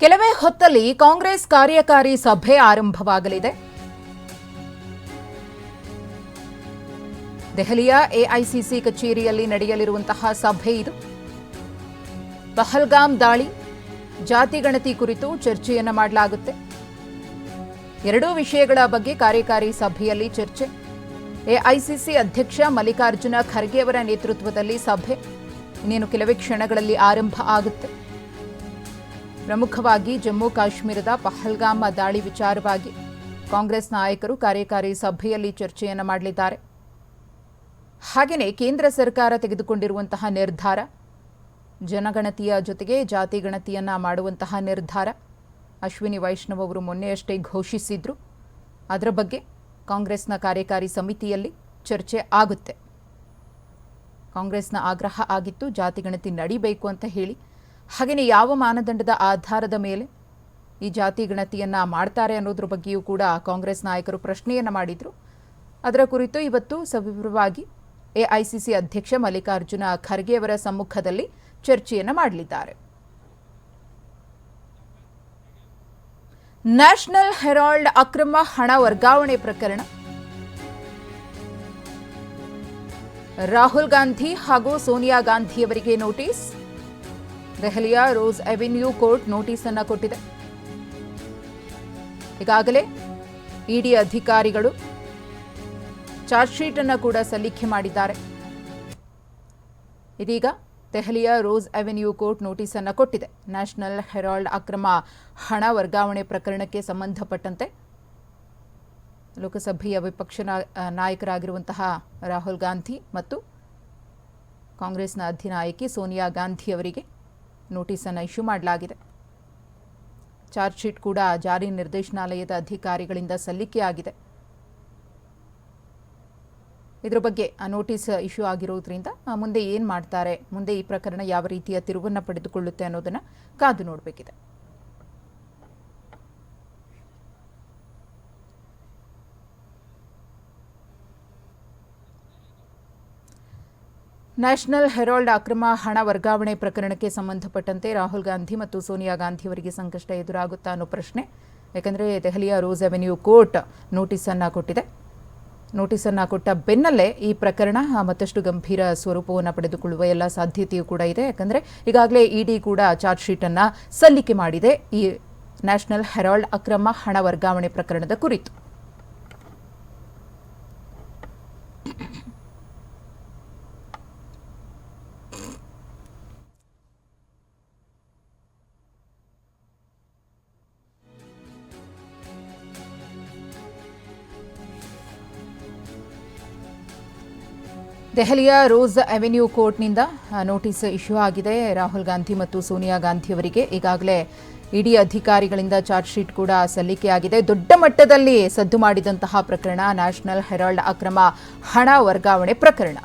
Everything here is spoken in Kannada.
ಕೆಲವೇ ಹೊತ್ತಲ್ಲಿ ಕಾಂಗ್ರೆಸ್ ಕಾರ್ಯಕಾರಿ ಸಭೆ ಆರಂಭವಾಗಲಿದೆ. ದೆಹಲಿಯ ಎಐಸಿಸಿ ಕಚೇರಿಯಲ್ಲಿ ನಡೆಯಲಿರುವಂತಹ ಸಭೆ ಇದು. ಪಹಲ್ಗಾಮ್ ದಾಳಿ, ಜಾತಿ ಗಣತಿ ಕುರಿತು ಚರ್ಚೆಯನ್ನು ಮಾಡಲಾಗುತ್ತೆ. ಎರಡೂ ವಿಷಯಗಳ ಬಗ್ಗೆ ಕಾರ್ಯಕಾರಿ ಸಭೆಯಲ್ಲಿ ಚರ್ಚೆ. ಎಐಸಿಸಿ ಅಧ್ಯಕ್ಷ ಮಲ್ಲಿಕಾರ್ಜುನ ಖರ್ಗೆ ಅವರ ನೇತೃತ್ವದಲ್ಲಿ ಸಭೆ. ಇನ್ನೇನು ಕೆಲವೇ ಕ್ಷಣಗಳಲ್ಲಿ ಆರಂಭ ಆಗುತ್ತೆ. ಪ್ರಮುಖವಾಗಿ ಜಮ್ಮು ಕಾಶ್ಮೀರದ ಪಹಲ್ಗಾಮ್ ದಾಳಿ ವಿಚಾರವಾಗಿ ಕಾಂಗ್ರೆಸ್ ನಾಯಕರು ಕಾರ್ಯಕಾರಿ ಸಭೆಯಲ್ಲಿ ಚರ್ಚೆಯನ್ನು ಮಾಡಲಿದ್ದಾರೆ. ಹಾಗೆಯೇ ಕೇಂದ್ರ ಸರ್ಕಾರ ತೆಗೆದುಕೊಂಡಿರುವಂತಹ ನಿರ್ಧಾರ, ಜನಗಣತಿಯ ಜೊತೆಗೆ ಜಾತಿ ಗಣತಿಯನ್ನ ಮಾಡುವಂತಹ ನಿರ್ಧಾರ, ಅಶ್ವಿನಿ ವೈಷ್ಣವ್ ಅವರು ಮೊನ್ನೆಯಷ್ಟೇ ಘೋಷಿಸಿದ್ರು. ಅದರ ಬಗ್ಗೆ ಕಾಂಗ್ರೆಸ್ನ ಕಾರ್ಯಕಾರಿ ಸಮಿತಿಯಲ್ಲಿ ಚರ್ಚೆ ಆಗುತ್ತೆ. ಕಾಂಗ್ರೆಸ್ನ ಆಗ್ರಹ ಆಗಿತ್ತು, ಜಾತಿ ಗಣತಿ ನಡಿಬೇಕು ಅಂತ ಹೇಳಿ ಹಾಗೆಯೇ ಯಾವ ಮಾನದಂಡದ ಆಧಾರದ ಮೇಲೆ ಈ ಜಾತಿ ಗಣತಿಯನ್ನ ಮಾಡ್ತಾರೆ ಅನ್ನೋದ್ರ ಬಗ್ಗೆಯೂ ಕೂಡ ಕಾಂಗ್ರೆಸ್ ನಾಯಕರು ಪ್ರಶ್ನೆಯನ್ನು ಮಾಡಿದ್ರು. ಅದರ ಕುರಿತು ಇವತ್ತು ಸವಿವರವಾಗಿ ಎಐಸಿಸಿ ಅಧ್ಯಕ್ಷ ಮಲ್ಲಿಕಾರ್ಜುನ ಖರ್ಗೆಯವರ ಸಮ್ಮುಖದಲ್ಲಿ ಚರ್ಚೆಯನ್ನು ಮಾಡಲಿದ್ದಾರೆ. ನ್ಯಾಷನಲ್ ಹೆರಾಲ್ಡ್ ಅಕ್ರಮ ಹಣ ವರ್ಗಾವಣೆ ಪ್ರಕರಣ. ರಾಹುಲ್ ಗಾಂಧಿ ಹಾಗೂ ಸೋನಿಯಾ ಗಾಂಧಿಯವರಿಗೆ ನೋಟಿಸ್. ದೆಹಲಿಯ ರೋಸ್ ಅವೆನ್ಯೂ ಕೋರ್ಟ್ ನೋಟಿಸ್ ಅನ್ನು ಕೊಟ್ಟಿದೆ. ಈಗಾಗಲೇ ಇಡಿ ಅಧಿಕಾರಿಗಳು ಚಾರ್ಜ್ ಶೀಟ್ ಅನ್ನು ಕೂಡ ಸಲ್ಲಿಕೆ ಮಾಡಿದ್ದಾರೆ. ಇದೀಗ ದೆಹಲಿಯ ರೋಸ್ ಅವೆನ್ಯೂ ಕೋರ್ಟ್ ನೋಟಿಸ್ ಅನ್ನು ಕೊಟ್ಟಿದೆ. ನ್ಯಾಷನಲ್ ಹೆರಾಲ್ಡ್ ಅಕ್ರಮ ಹಣ ವರ್ಗಾವಣೆ ಪ್ರಕರಣಕ್ಕೆ ಸಂಬಂಧಪಟ್ಟಂತೆ ಲೋಕಸಭೆಯ ವಿಪಕ್ಷ ನಾಯಕರಾಗಿರುವಂತಹ ರಾಹುಲ್ ಗಾಂಧಿ ಮತ್ತು ಕಾಂಗ್ರೆಸ್ನ ಅಧಿನಾಯಕಿ ಸೋನಿಯಾ ಗಾಂಧಿ ಅವರಿಗೆ ನೋಟಿಸನ್ನು ಇಶ್ಯೂ ಮಾಡಲಾಗಿದೆ. ಚಾರ್ಜ್ ಶೀಟ್ ಕೂಡ ಜಾರಿ ನಿರ್ದೇಶನಾಲಯದ ಅಧಿಕಾರಿಗಳಿಂದ ಸಲ್ಲಿಕೆಯಾಗಿದೆ. ಇದರ ಬಗ್ಗೆ ಆ ನೋಟಿಸ್ ಇಶ್ಯೂ ಆಗಿರೋದ್ರಿಂದ ಮುಂದೆ ಏನು ಮಾಡ್ತಾರೆ, ಮುಂದೆ ಈ ಪ್ರಕರಣ ಯಾವ ರೀತಿಯ ತಿರುವನ್ನು ಪಡೆದುಕೊಳ್ಳುತ್ತೆ ಅನ್ನೋದನ್ನ ಕಾದು ನೋಡಬೇಕಿದೆ. ನ್ಯಾಷನಲ್ ಹೆರಾಲ್ಡ್ ಅಕ್ರಮ ಹಣ ವರ್ಗಾವಣೆ ಪ್ರಕರಣಕ್ಕೆ ಸಂಬಂಧಪಟ್ಟಂತೆ ರಾಹುಲ್ ಗಾಂಧಿ ಮತ್ತು ಸೋನಿಯಾ ಗಾಂಧಿ ಅವರಿಗೆ ಸಂಕಷ್ಟ ಎದುರಾಗುತ್ತಾ ಅನ್ನೋ ಪ್ರಶ್ನೆ. ಯಾಕಂದರೆ ದೆಹಲಿಯ ರೋಸ್ ಅವೆನ್ಯೂ ಕೋರ್ಟ್ ನೋಟಿಸನ್ನು ಕೊಟ್ಟಿದೆ. ನೋಟಿಸನ್ನು ಕೊಟ್ಟ ಬೆನ್ನಲ್ಲೇ ಈ ಪ್ರಕರಣ ಮತ್ತಷ್ಟು ಗಂಭೀರ ಸ್ವರೂಪವನ್ನು ಪಡೆದುಕೊಳ್ಳುವ ಎಲ್ಲ ಸಾಧ್ಯತೆಯೂ ಕೂಡ ಇದೆ. ಯಾಕಂದರೆ ಈಗಾಗಲೇ ಇಡಿ ಕೂಡ ಚಾರ್ಜ್ ಶೀಟನ್ನು ಸಲ್ಲಿಕೆ ಮಾಡಿದೆ ಈ ನ್ಯಾಷನಲ್ ಹೆರಾಲ್ಡ್ ಅಕ್ರಮ ಹಣ ವರ್ಗಾವಣೆ ಪ್ರಕರಣದ ಕುರಿತು. ದೆಹಲಿಯ ರೋಸ್ ಅವೆನ್ಯೂ ಕೋರ್ಟ್ನಿಂದ ನೋಟಿಸ್ ಇಶ್ಯೂ ಆಗಿದೆ. ರಾಹುಲ್ ಗಾಂಧಿ ಮತ್ತು ಸೋನಿಯಾ ಗಾಂಧಿ ಅವರಿಗೆ ಈಗಾಗಲೇ ಇಡಿ ಅಧಿಕಾರಿಗಳಿಂದ ಚಾರ್ಜ್ ಶೀಟ್ ಕೂಡ ಸಲ್ಲಿಕೆಯಾಗಿದೆ. ದೊಡ್ಡ ಮಟ್ಟದಲ್ಲಿ ಸದ್ದು ಮಾಡಿದಂತಹ ಪ್ರಕರಣ, ನ್ಯಾಷನಲ್ ಹೆರಾಲ್ಡ್ ಅಕ್ರಮ ಹಣ ವರ್ಗಾವಣೆ ಪ್ರಕರಣ.